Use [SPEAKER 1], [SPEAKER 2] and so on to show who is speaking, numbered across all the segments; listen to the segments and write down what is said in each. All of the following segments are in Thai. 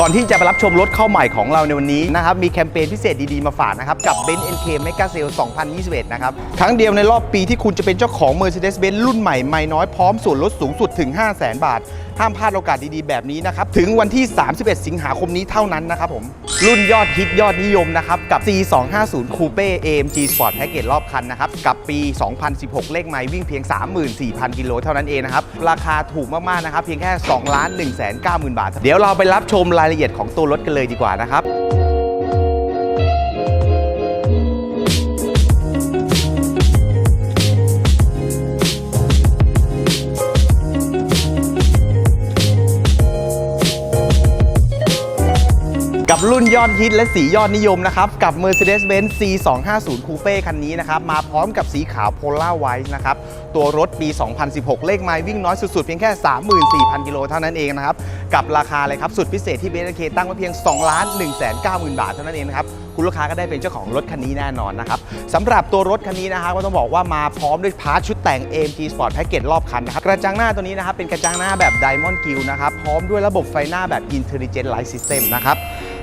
[SPEAKER 1] ก่อนที่จะไปรับชมรถเข้าใหม่ของเราในวันนี้นะครับ มีแคมเปญพิเศษดีๆ มาฝากนะครับ กับ b e n z NK Mega Sale 2021 นะครับ ครั้งเดียวในรอบปีที่คุณจะเป็นเจ้าของ Mercedes-Benz รุ่นใหม่ไม่น้อยพร้อมส่วนลดสูงสุดถึง 500,000 บาท ห้ามพลาดโอกาสดีๆแบบนี้นะครับ ถึงวันที่ 31 สิงหาคมนี้เท่านั้นนะครับผม รุ่นยอดฮิตยอดนิยมนะครับ กับ C250 Coupe AMG Sport Package รอบคันนะครับ กับปี 2016 เลขไมล์วิ่งเพียง 34,000 กิโลเท่านั้นเองนะครับ ราคาถูกมาก ๆ นะครับ เพียงแค่ 2,190,000 บาท เดี๋ยวเราไปรับชมรายละเอียดของตัวรถกันเลยดีกว่านะครับ กับรุ่นยอดฮิตและสียอดนิยมนะครับกับ Mercedes-Benz C250 Coupe คันนี้นะครับมาพร้อมกับสีขาว Polar White นะครับตัวรถปี 2016 เลขไมล์วิ่งน้อยสุดๆ เพียงแค่ 34,000 กิโลเท่านั้นเองนะครับกับราคาเลยครับสุดพิเศษที่ BNK ตั้งไว้เพียง2ล้าน1 9 0 0 0 0 บาทเท่านั้นเองนะครับคุณลูกค้าก็ได้เป็นเจ้าของรถคันนี้แน่นอนนะครับสำหรับตัวรถคันนี้นะครับก็ต้องบอกว่ามาพร้อมด้วยพาร์ทชุดแต่ง AMG Sport Package รอบคันนะครับกระจังหน้าตัวนี้นะครับเป็นกระจังหน้าแบบ Diamond Grille นะครับพร้อมด้วยระบบไฟหน้าแบบ Intelligent Light System นะครับ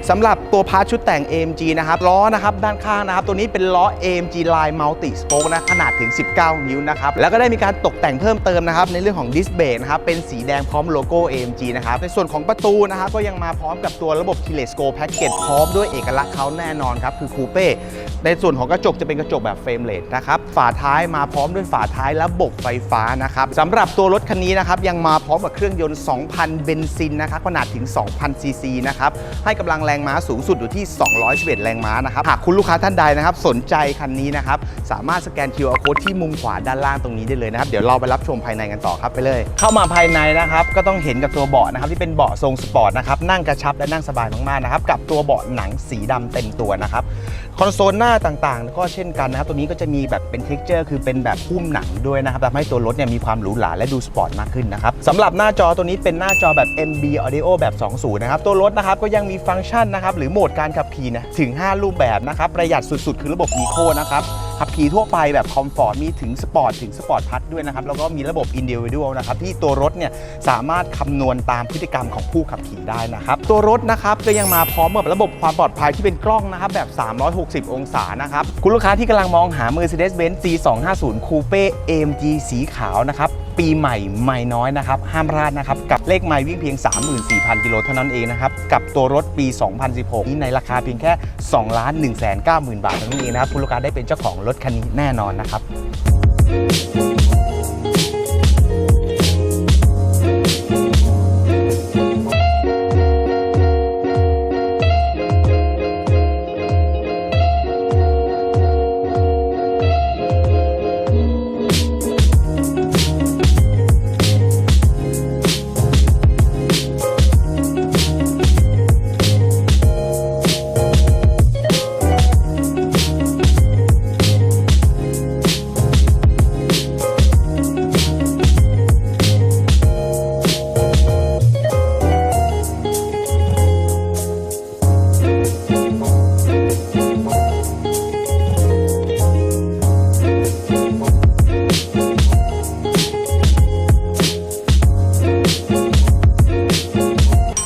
[SPEAKER 1] สำหรับตัวพาร์ทชุดแต่ง AMG นะครับล้อนะครับด้านข้างนะครับ ตัวนี้เป็นล้อ AMG Line Multi Spoke นะขนาดถึง 19 นิ้วนะครับ แล้วก็ได้มีการตกแต่งเพิ่มเติมนะครับ ในเรื่องของดิสเบรกนะครับ เป็นสีแดงพร้อมโลโก้ AMG นะครับ ในส่วนของประตูนะครับ ก็ยังมาพร้อมกับตัวระบบ Keyless Go Package พร้อมด้วยเอกลักษณ์เขาแน่นอนครับ คือคูเป้ในส่วนของกระจกจะเป็นกระจกแบบเฟรมเลสนะครับฝาท้ายมาพร้อมด้วยฝาท้ายระบบไฟฟ้านะครับสำหรับตัวรถคันนี้นะครับยังมาพร้อมกับเครื่องยนต์ 2,000 เบนซินนะครับขนาดถึง 2,000 ซีซีนะครับให้กำลังแรงรงม้าสูงสุดอยู่ที่ 211 แรงม้านะครับ หากคุณลูกค้าท่านใดนะครับ สนใจคันนี้นะครับ สามารถสแกน QR Code ที่มุมขวาด้านล่างตรงนี้ได้เลยนะครับ เดี๋ยวเราไปรับชมภายในกันต่อครับไปเลย เข้ามาภายในนะครับ ก็ต้องเห็นกับตัวเบาะนะครับที่เป็นเบาะทรงสปอร์ตนะครับ นั่งกระชับและนั่งสบายมากๆนะครับ กับตัวเบาะหนังสีดำเต็มตัวนะครับ คอนโซลหน้าต่างๆ ก็เช่นกันนะครับ ตัวนี้ก็จะมีแบบเป็นเท็กเจอร์คือเป็นแบบหุ้มหนังด้วยนะครับทำให้ตัวรถเนี่ยมีความหรูหราและดูสปอร์ตมากขึ้นนะครับสำหรับหน้าจอตัวนี้เป็นหน้าจอแบบ MB Audio แบบ 20 นะครับ ตัวรถนะครับก็ยังมีฟังก์ชันนะครับหรือโหมดการขับขี่นะถึง 5 รูปแบบนะครับประหยัดสุดๆ คือระบบ Eco นะครับ ขับขี่ทั่วไปแบบคอมฟอร์ตมีถึงสปอร์ตถึงสปอร์ตพัดด้วยนะครับ แล้วก็มีระบบ Individual นะครับที่ตัวรถเนี่ยสามารถคำนวณตามพฤติกรรมของผู้ขับขี่ได้นะครับตัวรถนะครับก็ยังมาพร้อมกับระบบความปลอดภัยที่เป็นกล้องนะครับแบบ 360 องศานะครับคุณลูกค้าที่กำลังมองหา Mercedes-Benz C250 Coupe AMG สีขาวนะครับ ปีใหม่ใหม่น้อยนะครับ ห้ามพลาดนะครับ กับเลขไมล์วิ่งเพียง 34,000 กิโลเท่านั้นเองนะครับ กับตัวรถปี 2016 นี้ในราคาเพียงแค่ 2 ล้าน1 9 0 0 0 0 บาทเท่านั้นเองนะครับ คุณลูกค้าได้เป็นเจ้าของรถคันนี้แน่นอนนะครับ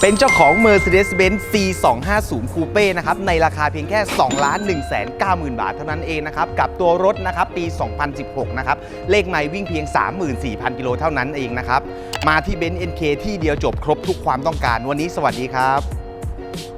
[SPEAKER 1] เป็นเจ้าของ Mercedes-Benz C250 Coupe นะครับในราคาเพียงแค่ 2 1 9 0 0 0 0 บาทเท่านั้นเองนะครับกับตัวรถนะครับปี 2016 นะครับเลขไม่วิ่งเพียง 34,000 กิโลเท่านั้นเองนะครับมาที่ Benz NK ที่เดียวจบครบทุกความต้องการ วันนี้สวัสดีครับ